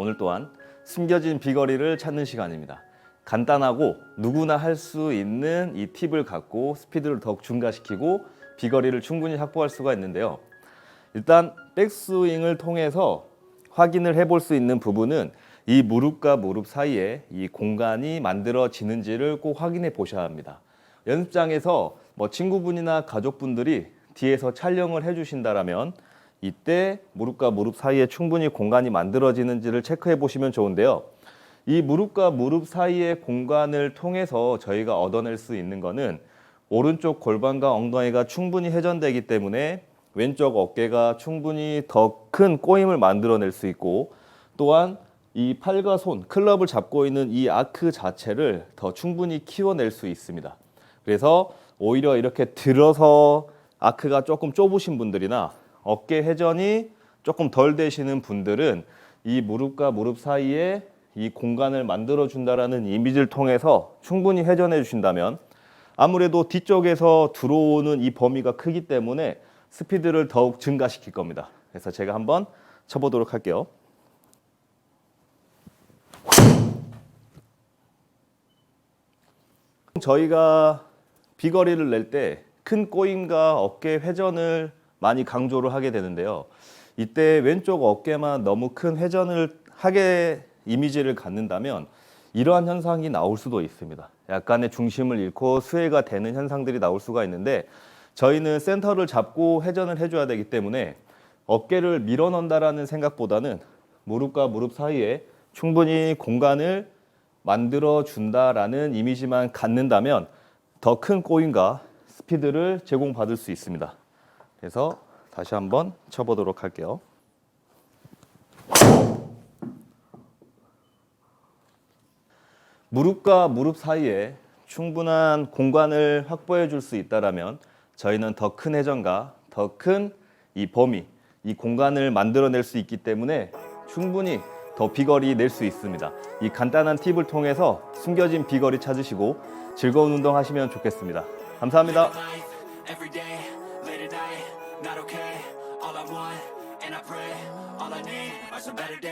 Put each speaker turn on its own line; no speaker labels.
오늘 또한 숨겨진 비거리를 찾는 시간입니다. 간단하고 누구나 할 수 있는 이 팁을 갖고 스피드를 더욱 증가시키고 비거리를 충분히 확보할 수가 있는데요. 일단 백스윙을 통해서 확인을 해볼 수 있는 부분은 이 무릎과 무릎 사이에 이 공간이 만들어지는지를 꼭 확인해 보셔야 합니다. 연습장에서 뭐 친구분이나 가족분들이 뒤에서 촬영을 해주신다라면 이때 무릎과 무릎 사이에 충분히 공간이 만들어지는지를 체크해 보시면 좋은데요. 이 무릎과 무릎 사이의 공간을 통해서 저희가 얻어낼 수 있는 거는 오른쪽 골반과 엉덩이가 충분히 회전되기 때문에 왼쪽 어깨가 충분히 더 큰 꼬임을 만들어낼 수 있고 또한 이 팔과 손, 클럽을 잡고 있는 이 아크 자체를 더 충분히 키워낼 수 있습니다. 그래서 오히려 이렇게 들어서 아크가 조금 좁으신 분들이나 어깨 회전이 조금 덜 되시는 분들은 이 무릎과 무릎 사이에 이 공간을 만들어 준다라는 이미지를 통해서 충분히 회전해 주신다면 아무래도 뒤쪽에서 들어오는 이 범위가 크기 때문에 스피드를 더욱 증가시킬 겁니다. 그래서 제가 한번 쳐보도록 할게요. 저희가 비거리를 낼 때 큰 꼬임과 어깨 회전을 많이 강조를 하게 되는데요. 이때 왼쪽 어깨만 너무 큰 회전을 하게 이미지를 갖는다면 이러한 현상이 나올 수도 있습니다. 약간의 중심을 잃고 스웨가 되는 현상들이 나올 수가 있는데 저희는 센터를 잡고 회전을 해줘야 되기 때문에 어깨를 밀어 넣는다라는 생각보다는 무릎과 무릎 사이에 충분히 공간을 만들어 준다라는 이미지만 갖는다면 더 큰 꼬임과 스피드를 제공받을 수 있습니다. 그래서 다시 한번 쳐보도록 할게요. 무릎과 무릎 사이에 충분한 공간을 확보해 줄 수 있다라면 저희는 더 큰 회전과 더 큰 이 범위, 이 공간을 만들어낼 수 있기 때문에 충분히 더 비거리 낼 수 있습니다. 이 간단한 팁을 통해서 숨겨진 비거리 찾으시고 즐거운 운동 하시면 좋겠습니다. 감사합니다.
Not okay. All I want, and I pray, all I need are some better days.